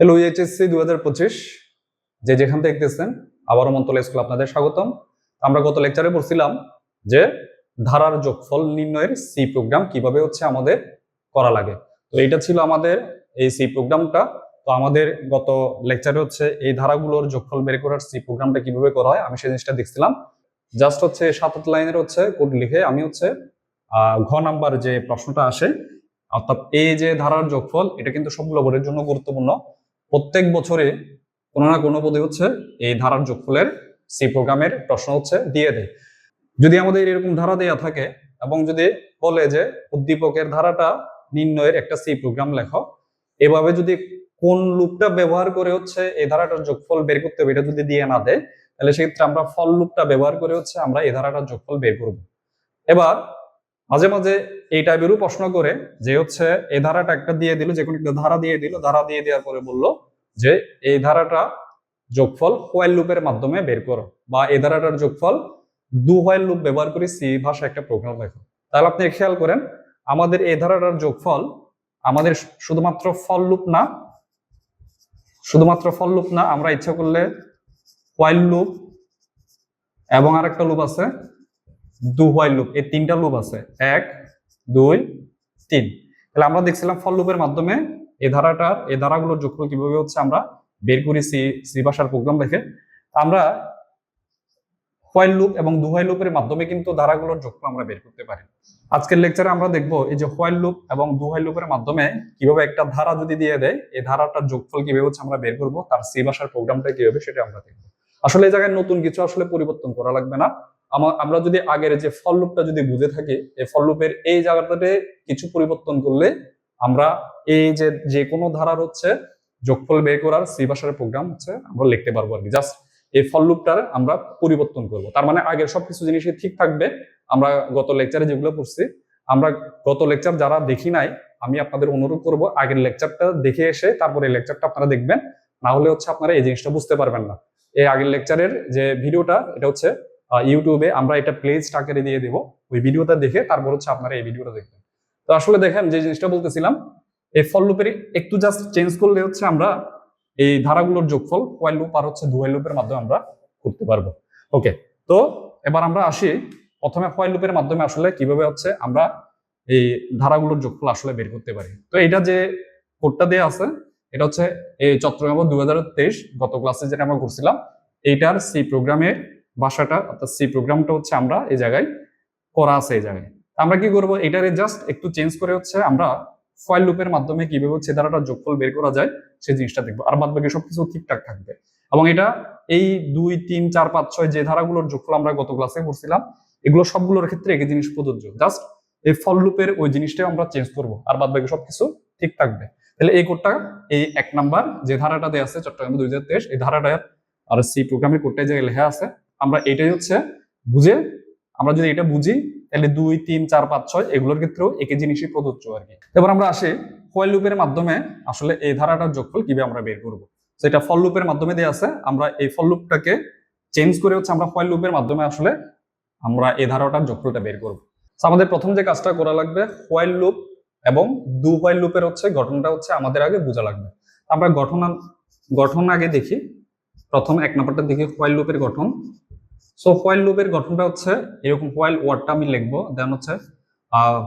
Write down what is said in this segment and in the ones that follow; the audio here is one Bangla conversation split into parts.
হ্যালো এইচএসসি দু হাজার পঁচিশ। যে যেখান থেকে দেখতেছেন, আবারও মন্তলা স্কুল আপনাদের স্বাগতম। আমরা গত লেকচারে পড়ছিলাম যে ধারার যোগফল নির্ণয়ের সি প্রোগ্রাম কীভাবে হচ্ছে আমাদের করা লাগে। তো এইটা ছিল আমাদের এই সি প্রোগ্রামটা তো আমাদের গত লেকচারে হচ্ছে এই ধারাগুলোর যোগফল বের করার সি প্রোগ্রামটা কীভাবে করা হয়, আমি সেই জিনিসটা দেখছিলাম। জাস্ট হচ্ছে সাত আট লাইনের হচ্ছে কোড লিখে আমি হচ্ছে ঘ নাম্বার যে প্রশ্নটা আসে, অর্থাৎ এই যে ধারার যোগফল, এটা কিন্তু সবগুলো বোর্ডের জন্য গুরুত্বপূর্ণ। প্রত্যেক বছরে কোনো না কোনো পদে হচ্ছে এই ধারার যোগফলের সি প্রোগ্রামের প্রশ্ন হচ্ছে দিয়ে দেয়। যদি আমাদের এরকম ধারা দেয়া থাকে এবং যদি বলে যে উদ্দীপকের ধারাটা নির্ণয়ের একটা সি প্রোগ্রাম লেখো, এভাবে যদি কোন লুপটা ব্যবহার করে হচ্ছে এই ধারাটার যোগফল বের করতে হবে এটা যদি দিয়ে না দেয়, তাহলে সেক্ষেত্রে আমরা ফল লুপটা ব্যবহার করে হচ্ছে আমরা এই ধারাটার যোগফল বের করব। এবার মাঝে মাঝে এই টাইপেরও প্রশ্ন করে যে হচ্ছে এই ধারাটা একটা দিয়ে দিল, যে কোনো একটা ধারা দিয়ে দিল, ধারা দিয়ে দেওয়ার পরে বলল যে এই ধারাটা যোগফল হোয়াইল লুপের মাধ্যমে বের করো বা এই ধারাটার যোগফল দু হোয়াইল লুপ ব্যবহার করে সি ভাষা একটা প্রোগ্রাম লেখো। তাহলে আপনি খেয়াল করেন, আমাদের এই ধারাটার যোগফল আমাদের শুধুমাত্র ফল লুপ না, শুধুমাত্র ফল লুপ না, আমরা ইচ্ছা করলে হোয়াইল লুপ এবং আরেকটা লুপ আছে দু হোয়াইল লুপ এই তিনটা লুপ আছে। এক, দুই, তিন। তাহলে আমরা দেখছিলাম ফল লুপের মাধ্যমে এই ধারাটার, এই ধারাগুলোর যোগফল কীভাবে হচ্ছে আমরা বের করি সি সি ভাষার প্রোগ্রাম দেখে। আমরা হোয়াইল লুপ এবং দু হোয়াইল লুপের মাধ্যমে কিন্তু ধারাগুলোর যোগফল আমরা বের করতে পারি। আজকের লেকচারে আমরা দেখব এই যে হোয়াইল লুপ এবং দু হোয়াইল লুপের মাধ্যমে কীভাবে একটা ধারা যদি দিয়ে দেয়, এই ধারাটার যোগফল কীভাবে হচ্ছে আমরা বের করব, তার সি ভাষার প্রোগ্রামটা কীভাবে সেটা আমরা দেখব। আসলে এই জায়গায় নতুন কিছু আসলে পরিবর্তন করা লাগবে না। আমরা যদি আগের যে ফল লুপটা যদি বুঝে থাকি, এই ফল লুপের এই জায়গাটাতে কিছু পরিবর্তন করলে আমরা এই যে যে কোনো ধারার হচ্ছে যোগফল বের করার সি ভাষার প্রোগ্রাম হচ্ছে আমরা লিখতে পারব আর কি। জাস্ট এই ফল লুপটার আমরা পরিবর্তন করব। তার মানে আগের সবকিছু জিনিসই ঠিক থাকবে। আমরা গত লেকচারে যেগুলো পড়ছি, আমরা গত লেকচার যারা দেখি নাই, আমি আপনাদের অনুরোধ করব আগের লেকচারটা দেখে এসে তারপরে এই লেকচারটা আপনারা দেখবেন। না হলে হচ্ছে আপনারা এই জিনিসটা বুঝতে পারবেন না। এই আগের লেকচারের যে ভিডিওটা এটা হচ্ছে ইউটিউবে আমরা এটা প্লেজ আকারে দিয়ে দেবো। ওই ভিডিওটা দেখে তারপর হচ্ছে আপনারা এই ভিডিওটা দেখবেন। তো আসলে দেখেন, যে জিনিসটা বলতেছিলাম, এই ফল লুপের একটু জাস্ট চেঞ্জ করলে হচ্ছে আমরা এই ধারাগুলোর যোগফল হোয়াইল লুপ আর হচ্ছে ডুয়াইল লুপের মাধ্যমে আমরা করতে পারব। ওকে তো এবার আমরা আসি প্রথমে হোয়াইল লুপের মাধ্যমে আসলে কীভাবে হচ্ছে আমরা এই ধারাগুলোর যোগফল আসলে বের করতে পারি। তো এটা যে কোডটা দেয়া আছে, এটা হচ্ছে এই চট্টগ্রাম দু হাজার তেইশ গত ক্লাসে যেটা আমরা করছিলাম, এইটার সি প্রোগ্রামের ভাষাটা, অর্থাৎ সি প্রোগ্রামটা হচ্ছে আমরা এই জায়গায় করা আছে এই জায়গায়। আমরা কি করব? এটারে জাস্ট একটু চেঞ্জ করে হচ্ছে আমরা ফয়েল লুপের মাধ্যমে কীভাবে হচ্ছে ধারাটার যোগফল বের করা যায় সেই জিনিসটা দেখব। আর বাদ বাকি সবকিছু ঠিকঠাক থাকবে। এবং এটা এই দুই, তিন, চার, পাঁচ, ছয় যে ধারাগুলোর যোগফল আমরা গত ক্লাসে করছিলাম, এগুলো সবগুলোর ক্ষেত্রে একই জিনিস প্রযোজ্য। জাস্ট এই ফল লুপের ওই জিনিসটাই আমরা চেঞ্জ করব। আর বাদ বাকি সবকিছু ঠিক থাকবে। তাহলে এই কোডটা এই এক নাম্বার যে ধারাটা দেওয়া আছে, চট্টগ্রাম দুই হাজার তেইশ, এই ধারাটা আর সি প্রোগ্রামের কোডটাই যে লেখা আছে আমরা এটাই হচ্ছে বুঝে, আমরা যদি এটা বুঝি, তাহলে দুই, তিন, চার, পাঁচ, ছয়, এগুলোর ক্ষেত্রেও একই জিনিসই প্রযোজ্য আর কি। এবার আমরা আসি হোয়াইল লুপের মাধ্যমে আসলে এই ধারাটার যোগফল কীভাবে আমরা বের করব। সেটা ফল লুপের মাধ্যমে দেওয়া আছে, আমরা এই ফল লুপটাকে চেঞ্জ করে হচ্ছে আমরা হোয়াইল লুপের মাধ্যমে আসলে আমরা এই ধারাটার যোগফলটা বের করব। আমাদের প্রথম যে কাজটা করা লাগবে হোয়াইল লুপ এবং দু হোয়াইল লুপের হচ্ছে গঠনটা হচ্ছে আমাদের আগে বোঝা লাগবে। আমরা গঠন গঠন আগে দেখি। প্রথম এক নম্বরটা দেখি হোয়াইল লুপের গঠন। সো ফয়েল লুপের গঠনটা হচ্ছে, এরকম ফয়েল ওয়ার্ডটা আমি লিখব। দেন হচ্ছে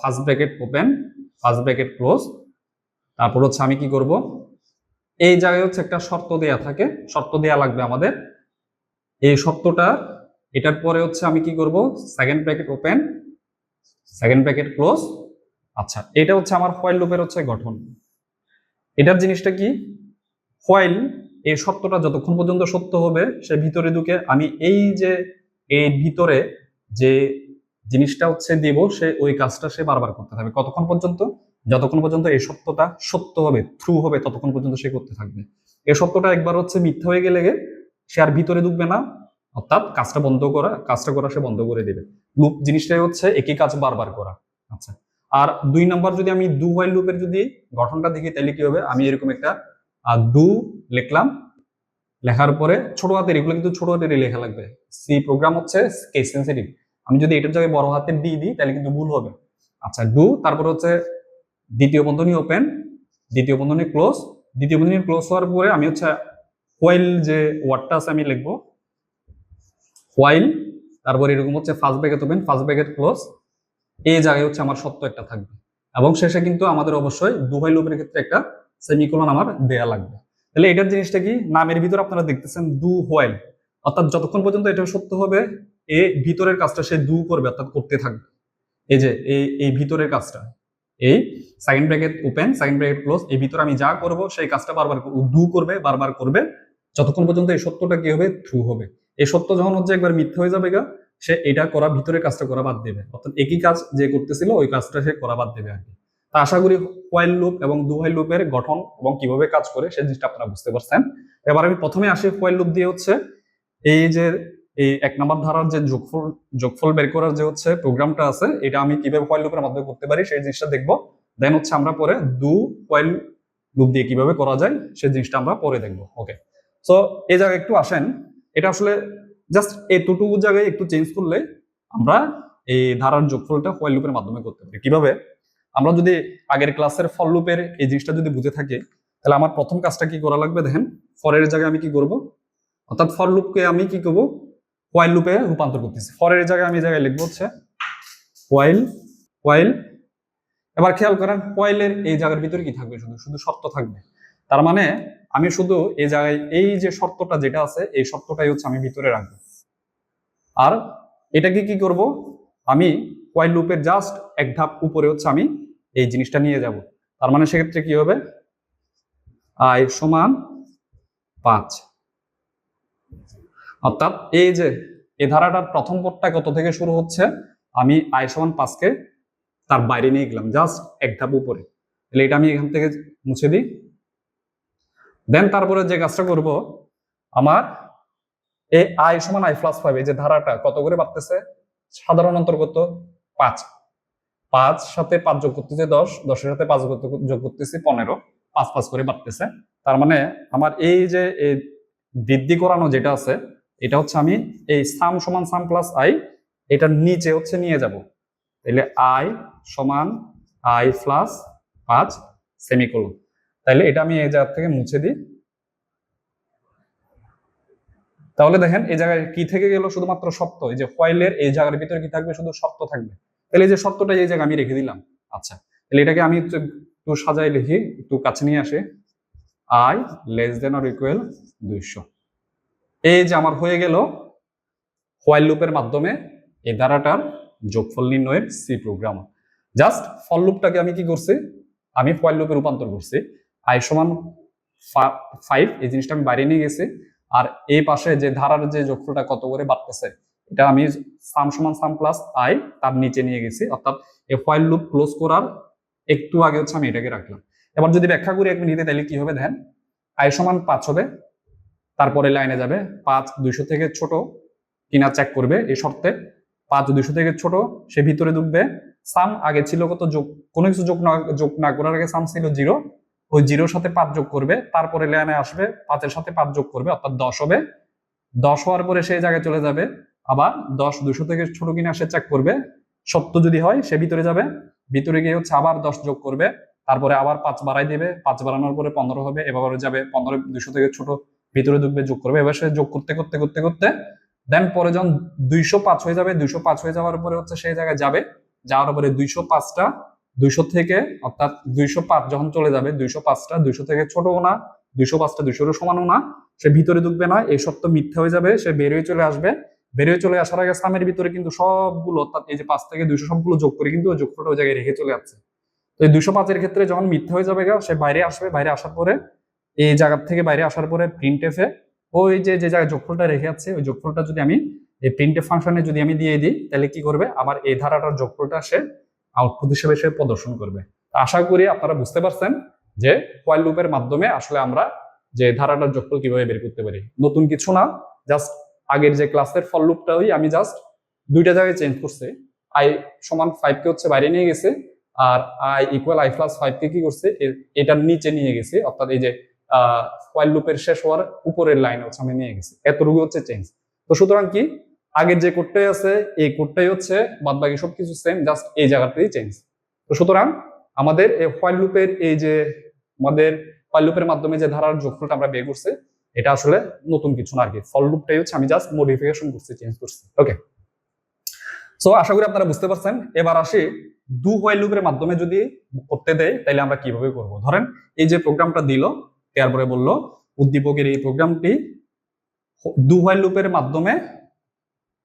first bracket open first bracket close তারপর হচ্ছে আমি কি করব? এই জায়গায় হচ্ছে একটা শর্ত দেয়া থাকে। শর্ত দেয়া লাগবে আমাদের। এই শর্তটা, এটার পরে হচ্ছে আমি কি করব? Second bracket open second bracket close আচ্ছা এটা হচ্ছে আমার ফয়েল লুপের হচ্ছে গঠন। এটার জিনিসটা কি? হোয়াইল এই সত্যটা যতক্ষণ পর্যন্ত সত্য হবে, সে ভিতরে ঢুকে আমি এই যে, এই ভিতরে যে জিনিসটা হচ্ছে দিব, সে ওই কাজটা সে বারবার করতে থাকবে। কতক্ষণ পর্যন্ত? যতক্ষণ পর্যন্ত এই সত্যটা সত্য হবে থ্রু হবে, ততক্ষণ পর্যন্ত সে করতে থাকবে। এই সত্যটা একবার হচ্ছে মিথ্যা হয়ে গেলে সে আর ভিতরে ঢুকবে না। অর্থাৎ কাজটা বন্ধ করা, কাজটা করা সে বন্ধ করে দেবে। লুপ জিনিসটাই হচ্ছে একই কাজ বারবার করা। আচ্ছা। আর দুই নাম্বার যদি আমি ডু হোয়াইল লুপের যদি গঠনটা দেখি, তাহলে কি হবে? আমি এরকম একটা ডু লিখলাম। লেখার পরে ছোট হাতের এগুলো কিন্তু ছোট হাতেরই লেখা লাগবে। সি প্রোগ্রাম হচ্ছে কেস সেন্সিটিভ আমি যদি এটার জায়গায় বড় হাতের দিয়ে দিই, তাহলে কিন্তু ভুল হবে। আচ্ছা ডু তারপর হচ্ছে দ্বিতীয় বন্ধনী ওপেন দ্বিতীয় বন্ধনী ক্লোজ দ্বিতীয় বন্ধনী ক্লোজ হওয়ার পরে আমি হচ্ছে হোয়াইল যে ওয়ার্ডটা আছে আমি লিখব। হোয়াইল তারপর এরকম হচ্ছে first bracket open first bracket close এই জায়গায় হচ্ছে আমার সত্য একটা থাকবে। এবং শেষে কিন্তু আমাদের অবশ্যই দুহাই লুপের ক্ষেত্রে একটা সেমিকোলন আমার দেয়া লাগবে। তাহলে এটার জিনিসটা কি? নামের ভিতর আপনারা দেখতেছেন দু হোয়াইল অর্থাৎ যতক্ষণ পর্যন্ত এটা সত্য হবে, এ ভিতরের কাজটা সে দু করবে, অর্থাৎ করতে থাকবে। এই যে, এই এই ভিতরের কাজটা, এই second bracket open second bracket close এই ভিতরে আমি যা করব, সেই কাজটা বারবার দু করবে, বারবার করবে, যতক্ষণ পর্যন্ত এই সত্যটা কি হবে? ট্রু হবে। এই সত্য যখন হচ্ছে একবার মিথ্যা হয়ে যাবে গা, সে এটা করা, ভিতরের কাজটা করা বাদ দেবে। অর্থাৎ একই কাজ যে করতেছিল, ওই কাজটা সে করা বাদ দেবে আর কি তা আশা করি হোয়াইল লুপ এবং দু হোয়াইল লুপের গঠন এবং কীভাবে কাজ করে সেই জিনিসটা আপনারা বুঝতে পারছেন। এবার আমি প্রথমে আসি হোয়াইল লুপ দিয়ে হচ্ছে এই যে এই এক নম্বর ধারার যে যোগফল যোগফল বের করার যে হচ্ছে প্রোগ্রামটা আছে, এটা আমি কীভাবে হোয়াইল লুপের মাধ্যমে করতে পারি সেই জিনিসটা দেখব। দেন হচ্ছে আমরা পরে দু হোয়াইল লুপ দিয়ে কীভাবে করা যায় সেই জিনিসটা আমরা পরে দেখব। ওকে সো এই জায়গায় একটু আসেন। এটা আসলে জাস্ট এতটুকু জায়গায় একটু চেঞ্জ করলে আমরা এই ধারার যোগফলটা হোয়াইল লুপের মাধ্যমে করতে পারি। কীভাবে? আমরা যদি আগের ক্লাসের ফল লুপের এই জিনিসটা যদি বুঝে থাকি, তাহলে আমার প্রথম কাজটা কি করা লাগবে দেখেন? ফরের জায়গায় আমি কি করব? অর্থাৎ ফর লুপকে আমি কি করব? হোয়াইল লুপে রূপান্তর করতেছি। ফরের জায়গায় আমি জায়গায় লিখব হচ্ছে হোয়াইল হোয়াইল এবার খেয়াল করেন হোয়াইলের এই জায়গার ভিতরে কি থাকবে? শুধু শুধু শর্ত থাকবে। তার মানে আমি শুধু এই জায়গায় এই যে শর্তটা যেটা আছে, এই শর্তটাই হচ্ছে আমি ভিতরে রাখব। আর এটাকে কি করব? আমি হোয়াইল লুপের জাস্ট এক ধাপ উপরে হচ্ছে আমি এই জিনিসটা নিয়ে যাব। তার মানে সেক্ষেত্রে কি হবে? আই সমান পাঁচ। অর্থাৎ এই যে এই ধারাটার প্রথম পদটা কত থেকে শুরু হচ্ছে? আমি আই সমান পাঁচকে তার বাইরে নিয়ে গেলাম জাস্ট এক ধাপ উপরে। তাহলে এটা আমি এখান থেকে মুছে দিই। দেন তারপরে যে কাজটা করব, আমার এই আই সমান আই প্লাস ফাইভ এই যে ধারাটা কত করে বাড়তেছে? সাধারণ অন্তর্গত পাঁচ। পাঁচ সাথে পাঁচ যোগ করতেছে দশ, দশের সাথে পাঁচ যোগ- করতেছি পনেরো, পাঁচ পাঁচ করে বাড়তেছে। তার মানে আমার এই যে এই বৃদ্ধি করানো যেটা আছে, এটা হচ্ছে আমি এই সাম সমান সাম প্লাস আই এটার নিচে হচ্ছে নিয়ে যাব। তাহলে আই সমান আই প্লাস পাঁচ সেমিকোলন। তাহলে এটা আমি এই জায়গা থেকে মুছে দিই। তাহলে দেখেন এই জায়গায় কি থেকে গেল? শুধুমাত্র সত্য এই যে ফয়েলের এই জায়গার ভিতরে কি থাকবে? শুধু সত্য থাকবে। তাহলে এই যে সত্যটা এই জায়গায় আমি রেখে দিলাম। আচ্ছা তাহলে এটাকে আমি একটু সাজাই লিখি, একটু কাছে নিয়ে আসে। I less than or equal দুইশো। এই যে আমার হয়ে গেল হোয়াইল লুপের মাধ্যমে এই ধারাটার যোগফল নির্ণয়ের সি প্রোগ্রাম জাস্ট ফল লুপটাকে আমি কি করছি? আমি হোয়াইল লুপে রূপান্তর করছি। আই সমান ফাইভ এই জিনিসটা আমি বাইরে নিয়ে গেছি। আর এই পাশে যে ধারার যে যোগফলটা কত করে বাড়তেছে? এটা আমি সাম সমান সাম প্লাস আই তার নিচে নিয়ে গেছি, অর্থাৎ এই হোয়াইল লুপ ক্লোজ করার একটু আগে হচ্ছে আমি এটাকে রাখলাম। এবার যদি ব্যাখ্যা করি এক মিনিটে, তাহলে কি হবে দেখেন? আই সমান পাঁচ হবে, তারপরে লাইনে যাবে পাঁচ দুইশো থেকে ছোট, কিনা চেক করবে এই শর্তে, পাঁচ দুইশো থেকে ছোট, সে ভিতরে ঢুকবে, সাম আগে ছিল কত যোগ, কোনো কিছু যোগ না যোগ না করার আগে সাম ছিল জিরো ওই জিরোর সাথে পাঁচ যোগ করবে, তারপরে লাইনে আসবে, পাঁচের সাথে পাঁচ যোগ করবে, অর্থাৎ দশ হবে। দশ হওয়ার পরে সেই জায়গায় চলে যাবে আবার দশ দুশো থেকে ছোট কিনা সে চেক করবে। সত্য যদি হয়, সে ভিতরে যাবে। ভিতরে গিয়ে হচ্ছে আবার দশ যোগ করবে। তারপরে আবার পাঁচ বাড়াই দেবে। পাঁচ বাড়ানোর পরে পনেরো হবে। এবার যাবে পনেরো দুশো থেকে ছোট। ভিতরে ঢুকবে, যোগ করবে। এবার সে যোগ করতে করতে করতে করতে দেন পরে যখন দুইশো পাঁচ হয়ে যাবে, দুইশো পাঁচ হয়ে যাওয়ার পরে হচ্ছে সেই জায়গায় যাবে। যাওয়ার পরে দুইশো পাঁচটা, দুইশো থেকে অর্থাৎ দুইশো পাঁচ যখন চলে যাবে, দুইশো পাঁচটা, দুইশো থেকে ছোটও না, দুইশো পাঁচটা দুইশোরও সমানও না। সে ভিতরে ঢুকবে না। এই সত্য মিথ্যা হয়ে যাবে, সে বেরিয়ে চলে আসবে। বেরিয়ে চলে আসার আগে সামের ভিতরে কিন্তু সবগুলো, অর্থাৎ এই যে পাঁচ থেকে দুইশো সবগুলো যোগ করে কিন্তু যোগফলটা ওই জায়গায় রেখে চলে যাচ্ছে। তো এই দুইশো পাঁচের ক্ষেত্রে যখন মিথ্যা হয়ে যাবে সে বাইরে আসবে, বাইরে আসার পরে, এই জায়গা থেকে বাইরে আসার পরে প্রিন্ট এফে ওই যে যে জায়গায় যোগফলটা রেখে আছে ওই যোগফলটা যদি আমি এই প্রিন্ট এফ ফাংশনে যদি আমি দিয়ে দিই, তাহলে কি করবে? আবার এই ধারাটার যোগফলটা সে আউটপুট হিসেবে সে প্রদর্শন করবে। আশা করি আপনারা বুঝতে পারছেন যে হোয়াইল লুপের মাধ্যমে আসলে আমরা যে ধারাটার যোগফল কীভাবে বের করতে পারি। নতুন কিছু না জাস্ট আগের যে ক্লাসের ফল লুপটাই আমি জাস্ট দুইটা জায়গায় চেঞ্জ করছে। আই সমান ফাইভ কে হচ্ছে বাইরে নিয়ে গেছে আর I equal I plus five কে করছে? এটার নিচে নিয়ে গেছে। অর্থাৎ এই যে হোয়াইল লুপের শেষ হওয়ার উপরের লাইন হচ্ছে আমি নিয়ে গেছি। এতটুকু হচ্ছে চেঞ্জ তো সুতরাং কি? আগের যে কোডটাই আছে, এই কোডটাই হচ্ছে বাদ বাকি সবকিছু সেম জাস্ট এই জায়গাটাই চেঞ্জ তো সুতরাং আমাদের এই হোয়াইল লুপের এই যে, আমাদের হোয়াইল লুপের মাধ্যমে যে ধারার যোগফলটা আমরা বের করছি এটা আসলে নতুন কিছু না আর কি। ফল লুপটাই হচ্ছে আমি জাস্ট মডিফিকেশন করছি চেঞ্জ করছি। ওকে সো আশা করি আপনারা বুঝতে পারছেন। এবার আসি দু হোয়াইল লুপের মাধ্যমে যদি করতে দেয় তাহলে আমরা কীভাবে করব? ধরেন এই যে প্রোগ্রামটা দিল, তারপরে বলল, উদ্দীপকের এই প্রোগ্রামটি দু হোয়াইল লুপের মাধ্যমে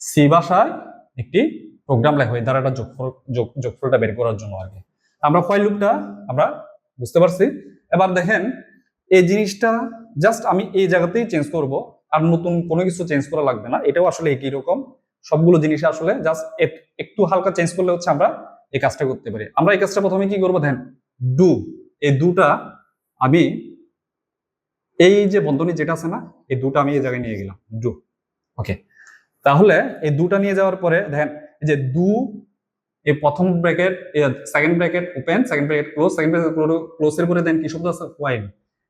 সি ভাষায় একটি প্রোগ্রাম লেখা হয় দ্বারা যোগফল, যোগ- যোগফলটা বের করার জন্য আর কি। আমরা হোয়াইল লুপটা আমরা বুঝতে পারছি। এবার দেখেন, এই জিনিসটা জাস্ট আমি এই জায়গাতেই চেঞ্জ করব, আর নতুন কোনো কিছু চেঞ্জ করা লাগবে না। এটাও আসলে একই রকম। সবগুলো জিনিস আসলে জাস্ট একটু হালকা চেঞ্জ করলে হচ্ছে আমরা এই কাজটা করতে পারি। আমরা এই কাজটা প্রথমে কি করব দেখেন ডু এই দুটা আমি এই যে বন্ধনী যেটা আছে না, এই দুটা আমি এই জায়গায় নিয়ে গেলাম। ডু ওকে তাহলে এই দুটা নিয়ে যাওয়ার পরে দেখেন যে দু এই প্রথম bracket second bracket open second bracket close second bracket close এর পরে দেন কি শব্দ আছে? হোয়াইল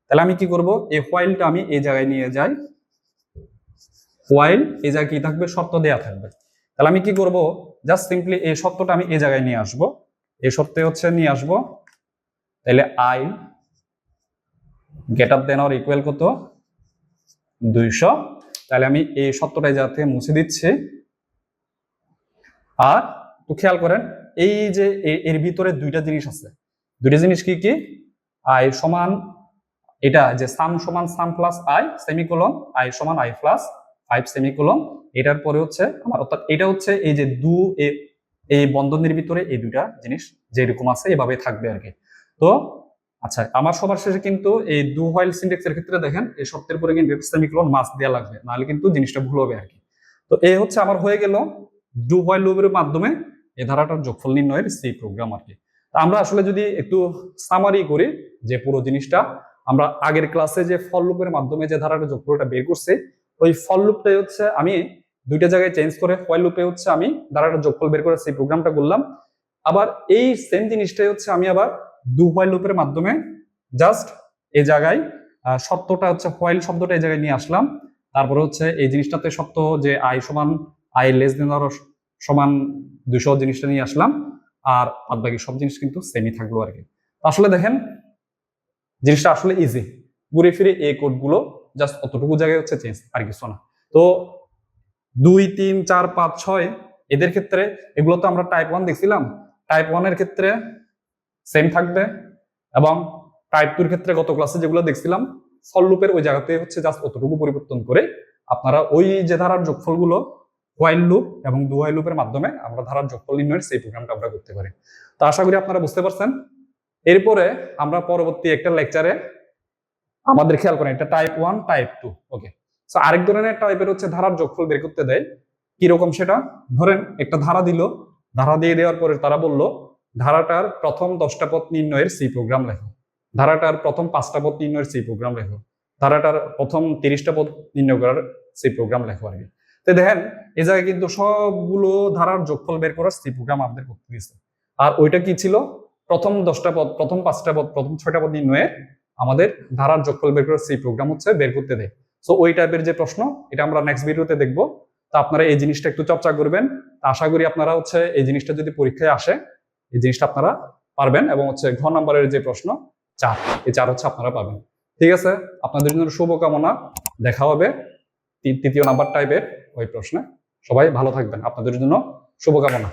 তাহলে আমি কি করব? এই হোয়াইলটা আমি এই জায়গায় নিয়ে যাই। হোয়াইল এই জায়গায় কি থাকবে? শর্ত দেয়া থাকবে। তাহলে আমি কি করব? জাস্ট সিম্পলি এই শর্তটা আমি এই জায়গায় নিয়ে আসব। এই শর্তে হচ্ছে নিয়ে আসব। তাহলে I get up than or equal কত? দুইশো। তাহলে আমি এই শর্তটা যাতে মুছে দিচ্ছি। আর একটু খেয়াল করেন, এই যে এর ভিতরে দুইটা জিনিস আছে। দুইটা জিনিস কি কি? আই সমান এটা যে সাম সমান sum plus I semicolon I সমান আই প্লাস ফাইভ সেমিকোলন এটার পরে হচ্ছে আমার অর্থাৎ এটা হচ্ছে এই যে দু এই বন্ধনের ভিতরে এই দুইটা জিনিস যেরকম আছে এভাবে থাকবে আর কি। তো আচ্ছা আমার সবার শেষে কিন্তু এই দু হোয়াইল সিনটেক্সের ক্ষেত্রে দেখেন, এই শর্তের পরে কিন্তু সেমিকোলন মাস দেওয়া লাগবে, নাহলে কিন্তু জিনিসটা ভুল হবে আর কি। তো এই হচ্ছে আমার হয়ে গেল ডু হোয়াইল লুপের মাধ্যমে এই ধারাটার যোগফল নির্ণয়ের সেই প্রোগ্রাম আর কি। তা আমরা আসলে যদি একটু সামারি করি যে পুরো জিনিসটা আমরা আগের ক্লাসে যে ফল লুপের মাধ্যমে যে ধারাটা যোগফলটা বের করছে, ওই ফল লুপটাই হচ্ছে আমি দুইটা জায়গায় চেঞ্জ করে হোয়াইল লুপে হচ্ছে আমি ধারাটা যোগফল বের করে সেই প্রোগ্রামটা করলাম। আবার এই সেম জিনিসটাই হচ্ছে আমি আবার দু হোয়াইল লুপের মাধ্যমে জাস্ট এই জায়গায় সত্যটা হচ্ছে হোয়াইল শব্দটা এই জায়গায় নিয়ে আসলাম। তারপরে হচ্ছে এই জিনিসটাতে সত্য যে আই সমান আই লেস দেন সমান দুশো জিনিসটা নিয়ে আসলাম। আর বাদ বাকি সব জিনিস কিন্তু সেমই থাকল আর কি আসলে দেখেন জিনিসটা আসলে ইজি ঘুরে ফিরে এই কোডগুলো জাস্ট অতটুকু জায়গায় হচ্ছে চেঞ্জ আর কিছু না। তো দুই, তিন, চার, পাঁচ, ছয়, এদের ক্ষেত্রে এগুলো তো আমরা টাইপ ওয়ান দেখছিলাম। টাইপ ওয়ানের ক্ষেত্রে সেম থাকবে এবং টাইপ টুর ক্ষেত্রে গত ক্লাসে যেগুলো দেখছিলাম লুপের ওই জায়গাতে হচ্ছে জাস্ট অতটুকু পরিবর্তন করে আপনারা ওই যে ধারার যোগফলগুলো হোয়াইল লুপ এবং দু হোয়াইল লুপের মাধ্যমে আমরা ধারার যোগফল নির্ণয়ের সেই প্রোগ্রামটা আমরা করতে পারি। তো আশা করি আপনারা বুঝতে পারছেন। এরপরে আমরা পরবর্তী একটা লেকচারে আমাদের খেয়াল করেন, এটা type one type two okay আরেক ধরনের টাইপের হচ্ছে ধারার যোগফল বের করতে দেয়। কীরকম সেটা? ধরেন, একটা ধারা দিল, ধারা দিয়ে দেওয়ার পরে তারা বলল, ধারাটার প্রথম দশটা পথ নির্ণয়ের সি প্রোগ্রাম লেখো। ধারাটার প্রথম পাঁচটা পথ নির্ণয়ের সি প্রোগ্রাম লেখো। ধারাটার প্রথম তিরিশটা পথ নির্ণয় করার সি প্রোগ্রাম লেখো আর কি তো দেখেন এই জায়গায় কিন্তু সবগুলো ধারার যোগফল বের করার সি প্রোগ্রাম আমাদের করতে দিয়েছে। আর ওইটা কি ছিল? প্রথম দশটা পদ, প্রথম পাঁচটা পদ, প্রথম ছয়টা পদ নির্ণয়ে আমাদের ধারার যোগফল বের করার সেই প্রোগ্রাম হচ্ছে বের করতে দেয়। সো ওই টাইপের যে প্রশ্ন, এটা আমরা নেক্সট ভিডিওতে দেখব। তা আপনারা এই জিনিসটা একটু চর্চা করবেন। আশা করি আপনারা হচ্ছে এই জিনিসটা যদি পরীক্ষায় আসে, এই জিনিসটা আপনারা পারবেন এবং হচ্ছে ঘ নম্বরের যে প্রশ্ন, চার, এই চার হচ্ছে আপনারা পাবেন। ঠিক আছে? আপনাদের জন্য শুভকামনা। দেখা হবে তৃতীয় নাম্বার টাইপের ওই প্রশ্নে। সবাই ভালো থাকবেন। আপনাদের জন্য শুভকামনা।